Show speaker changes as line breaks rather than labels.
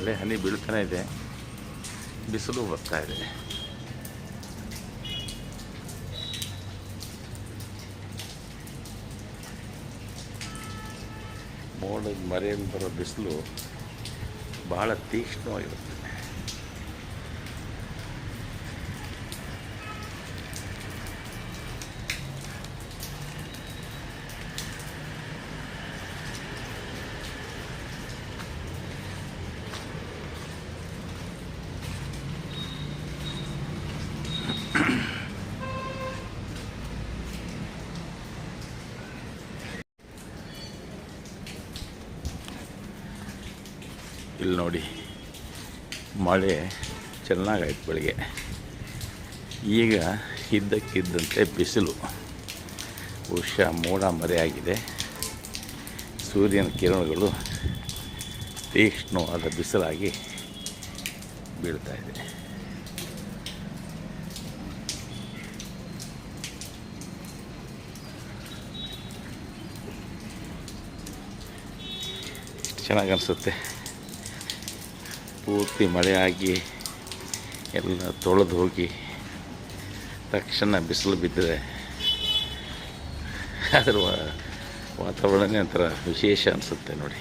ಮಳೆ ಹನಿ ಬೀಳ್ತಾನೆ ಇದೆ. ಬಿಸಿಲು ಬರ್ತಾ ಇದೆ. ಮೋಡದ ಮರೆಯಿಂದ ಬರೋ ಬಿಸಿಲು ಭಾಳ ತೀಕ್ಷ್ಣವಾಗಿರುತ್ತೆ. ಇಲ್ಲಿ ನೋಡಿ, ಮಳೆ ಚೆನ್ನಾಗಾಯ್ತು ಬೆಳಗ್ಗೆ. ಈಗ ಇದ್ದಕ್ಕಿದ್ದಂತೆ ಬಿಸಿಲು. ಬಹುಶಃ ಮೋಡ ಮರೆಯಾಗಿದೆ ಸೂರ್ಯನ ಕಿರಣಗಳು ತೀಕ್ಷ್ಣವಾದ ಬಿಸಿಲಾಗಿ ಬೀಳ್ತಾ ಇದೆ. ಚೆನ್ನಾಗಿ ಅನಿಸುತ್ತೆ? ಪೂರ್ತಿ ಮಳೆ ಆಗಿ ಎಲ್ಲ ತೊಳೆದು ಹೋಗಿ ತಕ್ಷಣ ಬಿಸಿಲು ಬಿದ್ದರೆ ಅದರ ವಾತಾವರಣನೇ ಒಂಥರ ವಿಶೇಷ ಅನಿಸುತ್ತೆ ನೋಡಿ.